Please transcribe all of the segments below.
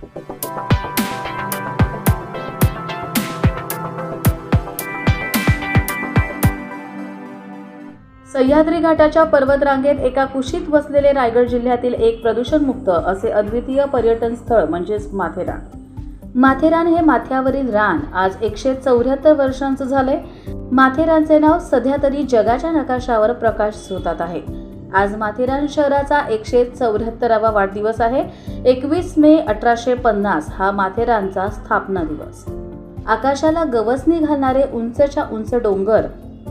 सह्याद्री घाटाच्या पर्वतरांगेत एका कुशीत वसलेले रायगड जिल्ह्यातील एक प्रदूषणमुक्त असे अद्वितीय पर्यटन स्थळ म्हणजेच माथेरान. माथेरान हे माथ्यावरील रान आज एकशे चौऱ्याहत्तर वर्षांचं झालंय. माथेरानचे नाव सध्या तरी जगाच्या नकाशावर प्रकाश झोतात आहे. आज माथेरान शहराचा एकशे चौऱ्याहत्तरावा वाढदिवस आहे. एकवीस मे अठराशे पन्नास हा माथेरानचा स्थापना दिवस. आकाशाला गवसणी घालणारे उंचच्या उंच डोंगर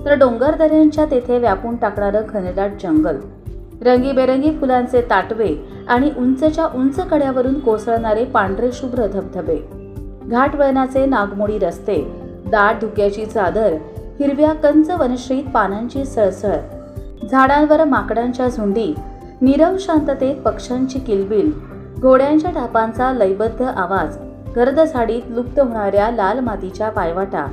तर डोंगर दऱ्यांच्या तेथे व्यापून टाकणारं घनदाट जंगल. रंगीबेरंगी फुलांचे ताटवे आणि उंचच्या उंच कड्यावरून कोसळणारे पांढरे शुभ्र धबधबे. घाटवळणाचे नागमोडी रस्ते दाट धुक्याची चादर हिरव्या कंच वनश्रीत पानांची सळसळ झाडांवर माकडांच्या झुंडी नीरव शांततेत पक्ष्यांची किलबिल घोड्यांच्या टापांचा लयबद्ध आवाज गर्द झाडीत लुप्त होणाऱ्या लाल मातीच्या पायवाटा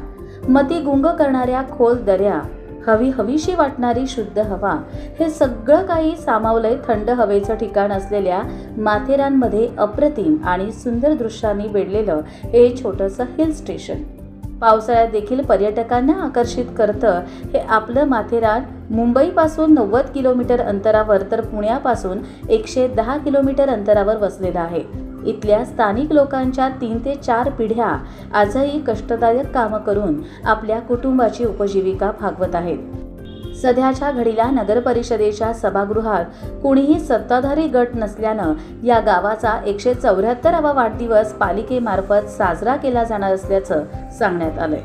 मती गुंग करणाऱ्या खोल दऱ्या हवी हवीशी वाटणारी शुद्ध हवा हे सगळं काही सामावलंय थंड हवेचं ठिकाण असलेल्या माथेरानमध्ये अप्रतिम आणि सुंदर दृश्यांनी वेढलेलं हे छोटंसं हिल स्टेशन. पावसाळ्यात देखील पर्यटकांना आकर्षित करतं. हे आपलं माथेरान. मुंबईपासून नव्वद किलोमीटर अंतरावर तर पुण्यापासून एकशे दहा किलोमीटर अंतरावर वसलेलं आहे. इथल्या स्थानिक लोकांच्या तीन ते चार पिढ्या आजही कष्टदायक कामं करून आपल्या कुटुंबाची उपजीविका भागवत आहेत. सध्याच्या घडीला नगर परिषदेच्या सभागृहात कुणीही सत्ताधारी गट नसल्यानं या गावाचा एकशे चौऱ्याहत्तरावा वाढदिवस पालिकेमार्फत साजरा केला जाणार असल्याचं सांगण्यात आलंय.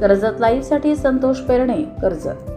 कर्जत लाईव्हसाठी संतोष पेरणे कर्जत.